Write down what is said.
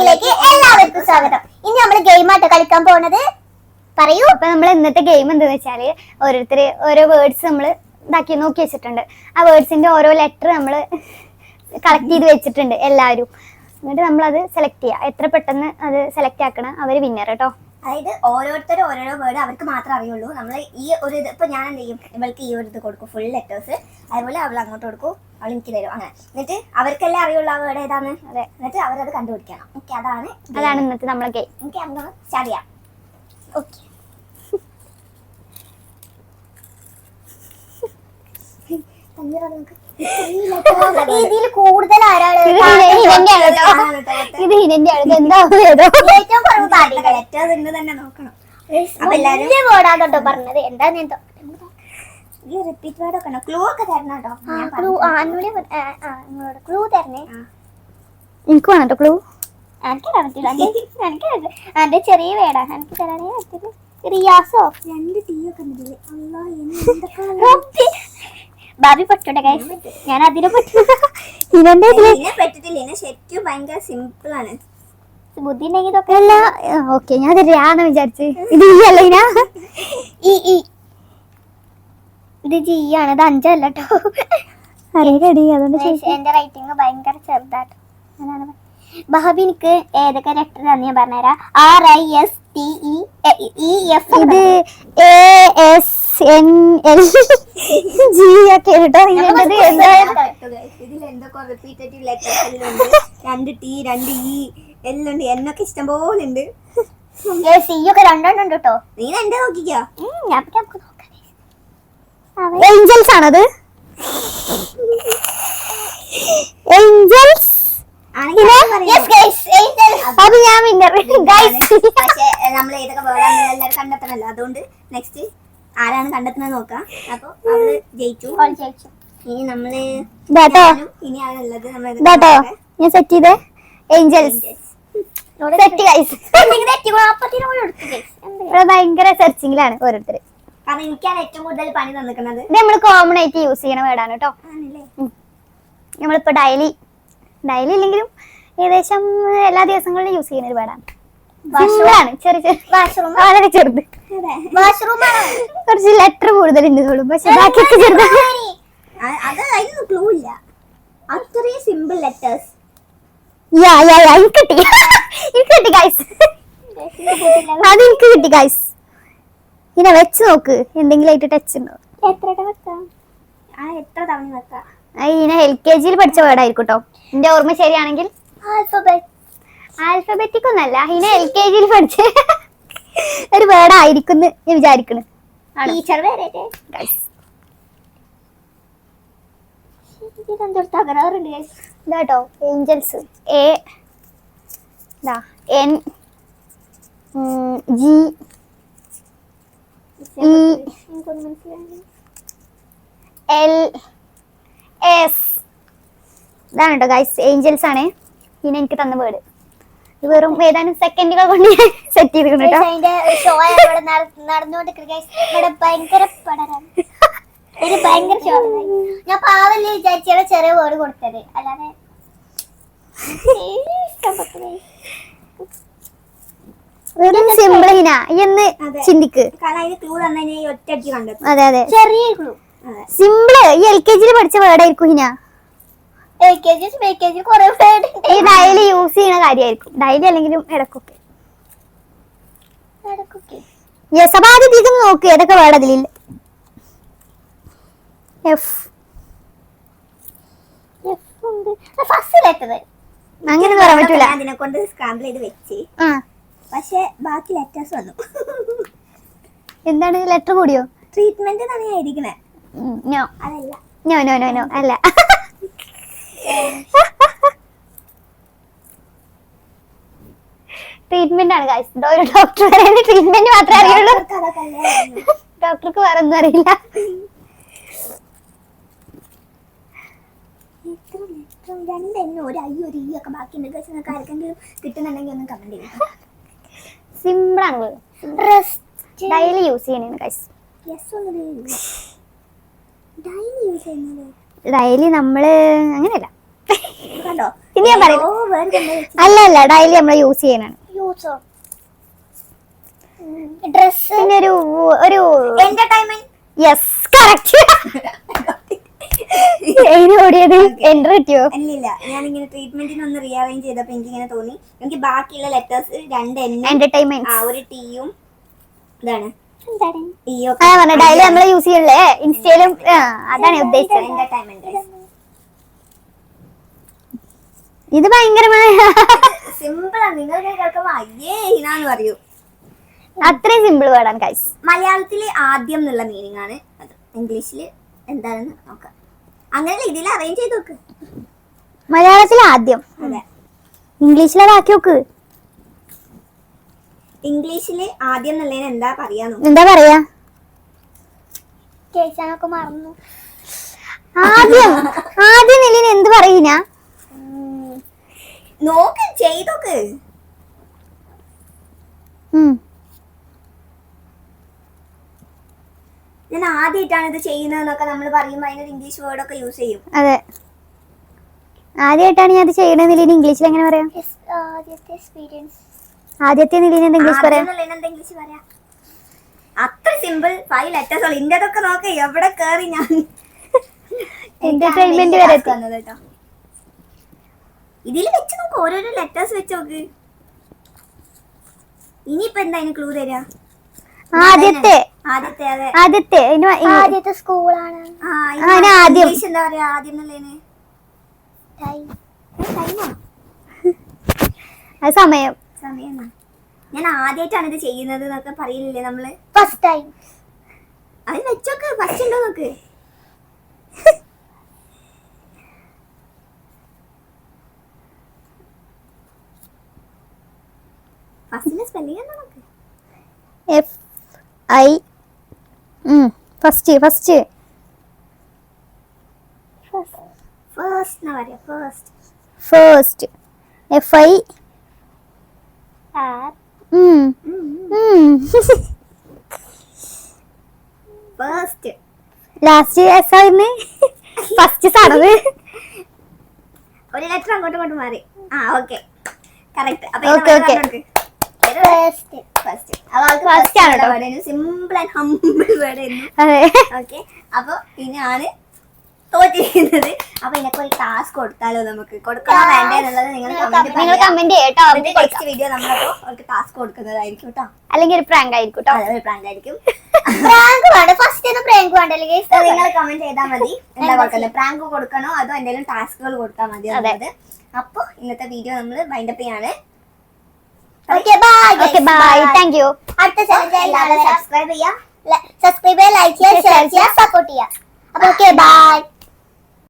വ്ളോഗിലേക്ക് എല്ലാവർക്കും സ്വാഗതം. ഇനി നമ്മൾ ഗെയിം ഗെയിമായിട്ട് കളിക്കാൻ പോണത്. പറയൂ. അപ്പൊ നമ്മൾ ഇന്നത്തെ ഗെയിം എന്താ വെച്ചാൽ ഓരോരുത്തര് ഓരോ വേർഡ്സ് നമ്മൾ ഇതാക്കി നോക്കി വെച്ചിട്ടുണ്ട്. ആ വേർഡ്സിന്റെ ഓരോ ലെറ്റർ നമ്മൾ കളക്ട് ചെയ്ത് വെച്ചിട്ടുണ്ട് എല്ലാവരും. എന്നിട്ട് നമ്മൾ അത് സെലക്ട് ചെയ്യുക എത്ര പെട്ടെന്ന് അത് സെലക്ട് ആക്കണം? അവർ വിന്നർ കേട്ടോ അതായത് ഓരോരുത്തരും ഓരോരോ വേർഡ് അവർക്ക് മാത്രമേ അറിയുള്ളൂ. നമ്മൾ ഈ ഒരു ഇത് ഇപ്പൊ ഞാൻ എന്ത് ചെയ്യും? ഇവൾക്ക് ഈ ഒരു ഇത് കൊടുക്കും ഫുൾ ലെറ്റേഴ്സ് അതുപോലെ അവൾ അങ്ങോട്ട് കൊടുക്കും അവൾ എനിക്ക് തരും. അങ്ങനെ. എന്നിട്ട് അവർക്കെല്ലാം അറിയുള്ളൂ ആ വേർഡ് ഏതാണ് അതെ. എന്നിട്ട് അവരത് കണ്ടുപിടിക്കണം. ഓക്കെ അതാണ് അതാണ് ഇന്നത്തെ നമ്മളെ ഗെയിം എനിക്ക് അങ്ങനെ സ്റ്റാർട്ട് ചെയ്യാം. ഓക്കെ ഇതിൽ കൂടുതൽ ആരാണ്? ഇത് ഹിനന്റെ ആണ് എന്താ ഏറ്റവും കുറവ് പാടില്ല ലെറ്റേഴ്സ് തന്നെ നോക്കണം. അപ്പൊ എല്ലാരും വേർഡാണ് കേട്ടോ പറഞ്ഞത്? എന്താ ഞാൻ ഈ റിപ്പീറ്റ് വേർഡ് ഒക്കെ ക്ലൂ ഒക്കെ തരണം കേട്ടോ ആ, ക്ലൂ ആ എന്നോട് ക്ലൂ തരണേ. എനിക്ക് വേണം ക്ലൂ എനിക്ക് തരാൻ പറ്റില്ല എന്റെ- എനിക്ക് എന്റെ ചെറിയ വേടാ എനിക്ക് തരാനേ പറ്റില്ല റിയാസോ? രണ്ട് ടീ ഒക്കെ ഉണ്ടല്ലേ അല്ലാ റബ്ബി. ബാബി പറ്റൂടെ ഗൈസ് ഞാൻ അതിനെ പറ്റൂ ഹിനന്റെ ഇതിൽ ഇതിനെ പറ്റത്തില്ല. ശരിക്കും ഭയങ്കര സിമ്പിൾ ആണ്. ബുദ്ധി ഉണ്ടെങ്കിൽ ഇതൊക്കെ അല്ല ഓക്കെ ഞാൻ ഇത് വിചാരിച്ചു. ഇത് ഈ അല്ല ഈ ഈ. ഇത് ജി ആണ്. ഇത് അഞ്ചല്ല കേട്ടോ അറിയടി അതുകൊണ്ട് എന്റെ റൈറ്റിംഗ് ഭയങ്കര ചെറുതാട്ടോ ബഹബി എനിക്ക് ഏതൊക്കെ ലെറ്റർ തന്നെ ഞാൻ പറഞ്ഞുതരാം? R I S T E E F ഇത് A S N L G ഒക്കെ കേട്ടോ ഉണ്ട് രണ്ട് ടീ രണ്ട് ഇ എല്ലാം ഉണ്ട് എന്നൊക്കെ ഇഷ്ടം പോലെ ഉണ്ട് സി ഒക്കെ രണ്ടെണ്ണം ഉണ്ട് കേട്ടോ. നീ എന്റെ നോക്കിക്കോ. ഞാൻ ഏഞ്ചൽസ് ആണത്. ഏഞ്ചൽസ്. അത് ഞാൻ വിന്നർ ഗൈസ് പക്ഷേ നമ്മൾ ഏതൊക്കെ വേർഡാണ് എല്ലാവരും കണ്ടെത്തണല്ലോ. അതുകൊണ്ട് നെക്സ്റ്റ് ആരാണ് കണ്ടെത്തുന്നത് നോക്കാം. അപ്പൊ അവൾ ജയിച്ചു. ജയിച്ചു. ഇനി നമ്മൾ ഇനിയാണുള്ളത് നമ്മൾ ഞാൻ സെറ്റ് ചെയ്തേ. Angels set guys? ഇവിടെ ഭയങ്കര സെർച്ചിങ്ങിലാണ് ഓരോരുത്തർ കാരണം എനിക്കാണ് ഏറ്റവും കൂടുതൽ പണി തന്നിക്കുന്നത് ഇത് നമ്മൾ കോമൺ ആയിട്ട് യൂസ് ചെയ്യണ വേടാണ് കേട്ടോ നമ്മളിപ്പോ ഡെയിലി ഡെയിലി ഇല്ലെങ്കിലും ഏകദേശം എല്ലാ ദിവസങ്ങളിലും യൂസ് ചെയ്യുന്ന ഒരു വേർഡാണ് ചെറിയ വളരെ ചെറുത്? കുറച്ച് ലെറ്റർ തോളും പക്ഷെ ബാക്കിയൊക്കെ ചെറുത് അത് അതിനൊന്നും ക്ലൂ ഇല്ല. അത്രയും സിമ്പിൾ ലെറ്റേഴ്സ് യാ യാ യാ എനിക്ക് കിട്ടി. എനിക്ക് കിട്ടി ഗൈസ് അത് എനിക്ക് കിട്ടി ഗൈസ് ഇങ്ങനെ വെച്ച് നോക്ക്. എന്തെങ്കിലും ആയിട്ട് ടച്ച് ഉണ്ടോ എത്ര തവണ വെക്കാം? ഇതിനെ എൽ കെ ജിയിൽ പഠിച്ച വേർഡായിരിക്കും കേട്ടോ എന്റെ ഓർമ്മ ശരിയാണെങ്കിൽ? Alphabet. ആൽഫബറ്റിക് ഒന്നല്ല ഇതിനെ എൽ കെ ജിയിൽ പഠിച്ച. ഒരു വേർഡ് ആയിരിക്കും ഞാൻ വിചാരിക്കണ്. ടീച്ചർ. ഇതാട്ടോ angels A N G L S ഇതാണ് കേട്ടോ ഗൈസ് ഏഞ്ചൽസ് ആണ്. പിന്നെ എനിക്ക് തന്ന വേർഡ് വെറും ഏതാനും സെക്കൻഡുകൾ കൊണ്ട് സെറ്റ് ചെയ്തിട്ടുണ്ട് കേട്ടോ. അതിന്റെ ഷോ ഇവിടെ ഭയങ്കര പടരാണ്. ഒരു ഭയങ്കര ഷോ ഞാൻ പാവല്ലേ വിചാരിച്ചാണ് ചെറിയ വേർഡ് കൊടുത്തത്. അല്ലാതെ. വെറും സിമ്പിൾ ഹിന എന്ന്. ചിന്തിക്ക്. അതെ അതെ. ചെറിയ സിമ്പിൾ ഈ എൽ കെ ജിയിൽ പഠിച്ച വേർഡായിരിക്കും ഹിന L K G L K G കുറെ ഈ ഡയലി യൂസ് ചെയ്യുന്ന കാര്യമായിരിക്കും. ഡെയിലി അല്ലെങ്കിലും ഇടക്കൊക്കെ യെസ് അപ്പൊ ആദ്യം ഇതിലേക്ക് നോക്ക്. ഏതൊക്കെ വേർഡ് അതിലില്ല? എഫ് അങ്ങനെ പറയാൻ പറ്റൂല. അതിനെ കൊണ്ട് സ്ക്രാമ്പിൾ ചെയ്ത് വെച്ച്. പക്ഷെ ബാക്കി ലെറ്റേഴ്സ് വന്നു. എന്താണ് ലെറ്റർ കൂടിയോ? ട്രീറ്റ്മെന്റ് തന്നെയായിരിക്കണേ നോ അതല്ല. നോ നോ നോ നോ അല്ല. ട്രീറ്റ്മെന്റ് ആണ് ഗൈസ് ഒരു ഡോക്ടർ പറയുന്ന ട്രീറ്റ്മെന്റ് മാത്രമേ അറിയുള്ളൂ. ഡോക്ടർക്ക് വേറെ ഒന്നും അറിയില്ല. എത്ര letter? രണ്ടെണ്ണം ഒരു ഐ ഒരു ഈ ഒക്കെ ബാക്കിയുണ്ട്. ഗൈസ് നിങ്ങൾക്ക് ആർക്കെങ്കിലും കിട്ടുന്നുണ്ടെങ്കിൽ ഒന്ന് കമന്റ് ചെയ്യുക സിമ്പിൾ ആണ്. ഡെയിലി യൂസ് ചെയ്യണേ ഗൈസ് ഡെയിലി നമ്മൾ അങ്ങനെയല്ല. കണ്ടോ? ഇനി ഞാൻ പറയും അല്ല അല്ല ഡെയിലി നമ്മൾ യൂസ് ചെയ്യണാണ് യൂസോ ഡ്രസ് ഒരു ഒരു എന്റർടൈൻമെന്റ് യെസ് കറക്റ്റ് അതിന് ഓടിയത് എന്റർ കിട്ടിയോ? അല്ലില്ല ഞാനിങ്ങനെ ട്രീറ്റ്മെന്റിന് ഒന്ന് റീഅറേഞ്ച് ചെയ്തപ്പോ എനിക്ക് ഇങ്ങനെ തോന്നി. എനിക്ക് ബാക്കിയുള്ള ലെറ്റേഴ്സ് രണ്ട് എന്റർടൈൻമെന്റ് ആ ഒരു ടീയും ഇതാണ്. നമ്മൾ യൂസ് ചെയ്യല്ലേ ഇൻസ്റ്റയിലും അതാണ് ഉദ്ദേശിച്ചത്. എന്റർടൈൻമെന്റ് ഇത് ഭയങ്കരമായ സിമ്പിൾ ആണ്. കേൾക്കുമ്പോ അയ്യേ ഇനാന്ന് പറയൂ. അത്രയും സിമ്പിൾ വേർഡാണ് കൈസ് മലയാളത്തിലെ ആദ്യം എന്നുള്ള മീനിങ് ആണ് അത്. ഇംഗ്ലീഷിൽ എന്താണെന്ന് നോക്കാം. അങ്ങനെ ഇതിൽ അറേഞ്ച് ചെയ്ത് നോക്ക്. മലയാളത്തിൽ ആദ്യം. അതെ. ഇംഗ്ലീഷിലെ ബാക്കി നോക്ക്. ഇംഗ്ലീഷിൽ ആദ്യം എന്നുള്ളതിന് എന്താ പറയാ എന്താ പറയാ? കേൾക്കാനൊക്കെ മറന്നു. ആദ്യം. ആദ്യം നിലയിൽ എന്ത് പറയുന്ന? നോക്ക് ചെയ്തോക്ക്. ഞാൻ ആദ്യമായിട്ടാണ് ഇത് ചെയ്യുന്നതെന്നൊക്കെ നമ്മൾ പറയുമ്പോൾ അതിനൊരു ഇംഗ്ലീഷ് വേർഡ് ഒക്കെ യൂസ് ചെയ്യും. അതെ. ആദ്യമായിട്ടാണ് ഞാൻ അത് ചെയ്യണത് ഇനി ഇംഗ്ലീഷിൽ എങ്ങനെ പറയാം? ആദ്യത്തെ എക്സ്പീരിയൻസ് ആദ്യത്തെ നിലയിൽ എന്ത് ഇംഗ്ലീഷ് പറയാം? ഇംഗ്ലീഷ് പറയാം? അത്ര സിമ്പിൾ ഫൈവ് ലെറ്റേഴ്സ് ഉള്ളു. ഇന്ത്യതൊക്കെ നോക്ക് എവിടെ കേറി ഞാൻ എന്റർടൈൻമെന്റ് വരെ കേട്ടോ. ഇതിൽ വെച്ച് നോക്ക് ഓരോരോ ലെറ്റേഴ്സ് വെച്ച് നോക്ക്. ഇനിയിപ്പോ എന്താ അതിന് ക്ലൂ തരാ? ആദ്യത്തെ. ആദ്യത്തെ അതെ. ആദ്യത്തെ ആദ്യത്തെ സ്കൂളാണ് ആദ്യം. എന്താ പറയാ? ആദ്യം എന്നുള്ളതിന് ടൈമോ അത് സമയം. സമയം. ഞാൻ ആദ്യമായിട്ടാണ് ഇത് ചെയ്യുന്നത് എന്നൊക്കെ പറയില്ലേ നമ്മൾ? ഫസ്റ്റ് ടൈം അത് വെച്ചോക്ക് ഫസ്റ്റ് ഉണ്ടോ നോക്ക് ഫസ്റ്റിന്റെ സ്പെല്ലിംഗ് എന്താ നോക്ക് F I first first first F I last S ആയിരുന്നു ഫസ്റ്റ് സാറത് ഒരു ലെറ്റർ അങ്ങോട്ടും ഇങ്ങോട്ടും മാറി. ആ okay correct okay okay. Simple and humble word okay അപ്പൊ ഇനിയാണ് തോറ്റിരിക്കുന്നത്. അപ്പൊ ഇതിനൊക്കെ ഒരു ടാസ്ക് കൊടുത്താലോ നമുക്ക്? കൊടുക്കണോ വേണ്ടേ എന്നുള്ളത് നിങ്ങൾ കമന്റ് ചെയ്യട്ടോ. നെക്സ്റ്റ് വീഡിയോ നമ്മളപ്പോ അവർക്ക് ടാസ്ക് കൊടുക്കുന്നതായിരിക്കും കേട്ടോ അല്ലെങ്കിൽ ഒരു പ്രാങ്ക് ആയിരിക്കും കേട്ടോ ഒരു പ്രാങ്ക് ആയിരിക്കും. പ്രാങ്ക് വേണ്ട. ഫസ്റ്റ് പ്രാങ്ക് വേണ്ട അല്ലെങ്കിൽ നിങ്ങൾ കമന്റ് ചെയ്താൽ മതി. എന്താ കൊടുക്കുന്നത് പ്രാങ്ക് കൊടുക്കണോ? അതോ എന്തെങ്കിലും ടാസ്കുകൾ കൊടുത്താൽ മതി അതായത് അപ്പൊ ഇന്നത്തെ വീഡിയോ നമ്മൾ വൈൻഡപ്പ് ചെയ്യാണ്. Okay bye okay bye thank you அடுத்த சேனல் எல்லாரும் சப்ஸ்கிரைப் செய்யா சப்ஸ்கிரைப் லைக் செய்யா ஷேர் செய்யா சப்போர்ட் செய்யா அப்போ ஓகே பாய்